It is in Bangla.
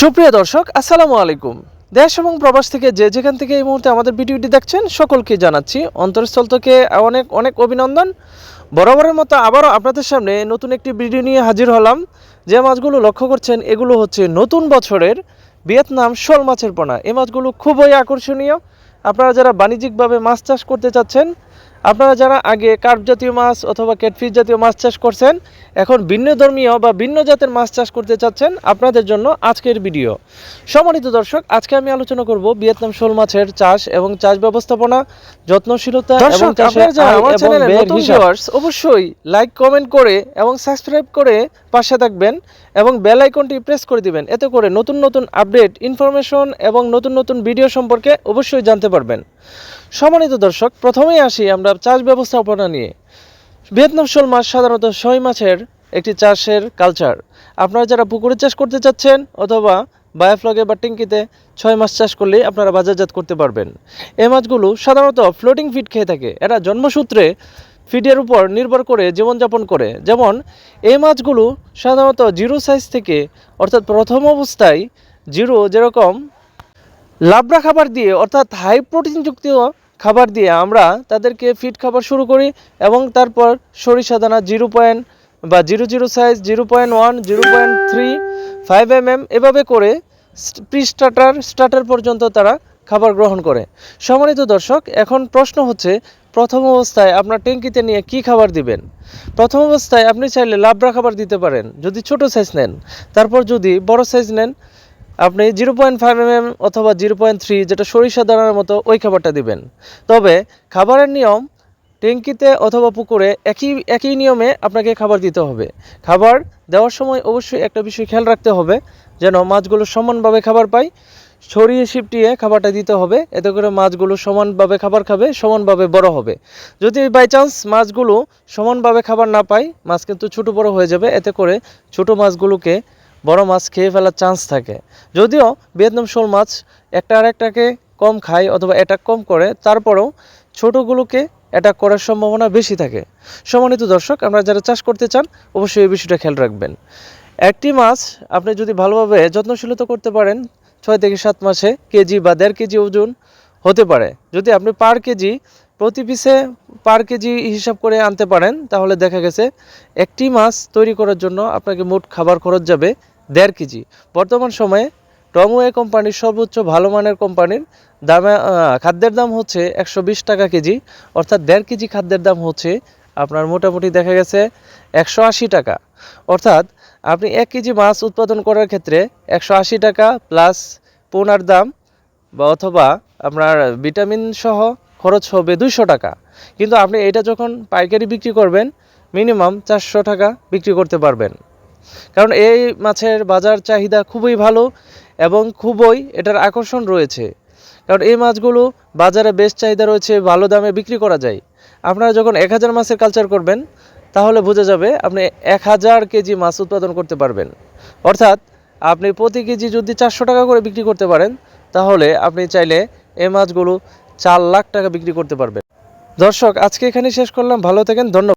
সুপ্রিয় দর্শক, আসসালামু আলাইকুম। দেশ এবং প্রবাস থেকে যে যেখান থেকে এই মুহূর্তে আমাদের ভিডিওটি দেখছেন, সকলকে জানাচ্ছি অন্তরস্থল থেকে অনেক অনেক অভিনন্দন। বরাবরের মতো আবারও আপনাদের সামনে নতুন একটি ভিডিও নিয়ে হাজির হলাম, যে মাছগুলো লক্ষ্য করছেন, এগুলো হচ্ছে নতুন বছরের ভিয়েতনাম শোল মাছের পোনা। এই মাছগুলো খুবই আকর্ষণীয়। আপনারা যারা বাণিজ্যিকভাবে মাছ চাষ করতে চাচ্ছেন আপনারা যারা আগে কার্প জাতীয় মাছ অথবা ক্যাটফিশ জাতীয় মাছ চাষ করছেন এখন ভিন্ন ধর্মীয় বা ভিন্ন জাতের মাছ চাষ করতে চাচ্ছেন আপনাদের জন্য আজকের ভিডিও। সম্মানিত দর্শক আজকে আমি আলোচনা করব ভিয়েতনাম শোল মাছের চাষ এবং চাষ ব্যবস্থাপনা যত্নশীলতা এবং অবশ্যই লাইক কমেন্ট করে এবং সাবস্ক্রাইব করে পাশে থাকবেন এবং বেল আইকনটি প্রেস করে দিবেন। এতে করে নতুন নতুন আপডেট ইনফরমেশন এবং নতুন নতুন ভিডিও সম্পর্কে অবশ্যই জানতে পারবেন। সম্মানিত দর্শক, প্রথমেই আসি আমরা চাষ ব্যবস্থাপনা নিয়ে। ভিয়েতনাম শোল মাছ সাধারণত ছয় মাছের একটি চাষের কালচার আপনারা যারা পুকুরে চাষ করতে চাচ্ছেন অথবা বায়োফ্লগে বা টিঙ্কিতে ছয় মাছ চাষ করলেই আপনারা বাজারজাত করতে পারবেন। এ মাছগুলো সাধারণত ফ্লোটিং ফিড খেয়ে থাকে। এরা জন্মসূত্রে ফিডের উপর নির্ভর করে জীবনযাপন করে। যেমন এই মাছগুলো সাধারণত জিরো সাইজ থেকে, অর্থাৎ প্রথম অবস্থায় জিরো যেরকম লাবড়া খাবার দিয়ে, অর্থাৎ হাই প্রোটিনযুক্ত খাবার দিয়ে আমরা তাদেরকে ফিট খাবার শুরু করি এবং তারপর সরিষা দানা জিরো পয়েন্ট বা zero zero size zero point one zero point three five M M এভাবে করে প্রি স্টার্টার স্টার্টার পর্যন্ত তারা খাবার গ্রহণ করে। সম্মানিত দর্শক, এখন প্রশ্ন হচ্ছে, প্রথম অবস্থায় আপনার ট্যাঙ্কিতে নিয়ে কি খাবার দিবেন? প্রথম অবস্থায় আপনি চাইলে লাবড়া খাবার দিতে পারেন, যদি ছোট সাইজ নেন। তারপর যদি বড় সাইজ নেন আপনি zero point five M M অথবা জিরো পয়েন্ট থ্রি যেটা সরিষা দানার মতো ওই খাবারটা দিবেন। তবে খাবারের নিয়ম ট্যাঙ্কিতে অথবা পুকুরে একই একই নিয়মে আপনাকে খাবার দিতে হবে। খাবার দেওয়ার সময় অবশ্যই একটা বিষয় খেয়াল রাখতে হবে, যেন মাছগুলো সমানভাবে খাবার পায়। ছড়িয়ে ছিপটিয়ে খাবারটা দিতে হবে, এতে করে মাছগুলো সমানভাবে খাবার খাবে, সমানভাবে বড় হবে। যদি বাই চান্স মাছগুলো সমানভাবে খাবার না পায়, মাছ কিন্তু ছোটো বড় হয়ে যাবে, এতে করে ছোট মাছগুলোকে বড় মাছ খেয়ে ফেলার চান্স থাকে। যদিও ভিয়েতনাম শোল মাছ একটা আর একটাকে কম খায় অথবা অ্যাটাক কম করে, তারপরেও ছোটোগুলোকে অ্যাটাক করার সম্ভাবনা বেশি থাকে। সম্মানিত দর্শক আমরা যারা চাষ করতে চান, অবশ্যই এই বিষয়টা খেয়াল রাখবেন। একটি মাছ আপনি যদি ভালোভাবে যত্নশীলতা করতে পারেন, ছয় থেকে সাত মাসে কেজি বা দেড় কেজি ওজন হতে পারে। যদি আপনি পার কেজি প্রতি পিসে পার কেজি হিসাব করে আনতে পারেন, তাহলে দেখা গেছে একটি মাছ তৈরি করার জন্য আপনাকে মোট খাবার খরচ যাবে দেড় কেজি। বর্তমান সময়ে টমওয়ে কোম্পানির সর্বোচ্চ ভালো মানের কোম্পানির দামে খাদ্যের দাম হচ্ছে একশো বিশ টাকা কেজি, অর্থাৎ দেড় কেজি খাদ্যের দাম হচ্ছে আপনার মোটামুটি দেখা গেছে একশো আশি টাকা। অর্থাৎ আপনি এক কেজি মাছ উৎপাদন করার ক্ষেত্রে একশো আশি টাকা প্লাস পোনার দাম বা অথবা আপনার ভিটামিন সহ খরচ হবে দুইশো টাকা। কিন্তু আপনি এটা যখন পাইকারি বিক্রি করবেন, মিনিমাম চারশো টাকা বিক্রি করতে পারবেন। কারণ এই মাছের বাজার চাহিদা খুবই ভালো এবং খুবই এটার আকর্ষণ রয়েছে। কারণ এই মাছগুলো বাজারে বেশ চাহিদা রয়েছে, ভালো দামে বিক্রি করা যায়। আপনারা যখন এক হাজার মাছের কালচার করবেন, তাহলে বোঝা যাবে আপনি এক হাজার কেজি মাছ উৎপাদন করতে পারবেন। অর্থাৎ আপনি প্রতি কেজি যদি চারশো টাকা করে বিক্রি করতে পারেন, তাহলে আপনি চাইলে এই মাছগুলো চার লাখ টাকা বিক্রি করতে পারবেন। দর্শক, আজকে এখানে শেষ করলাম। ভালো থাকেন, ধন্যবাদ।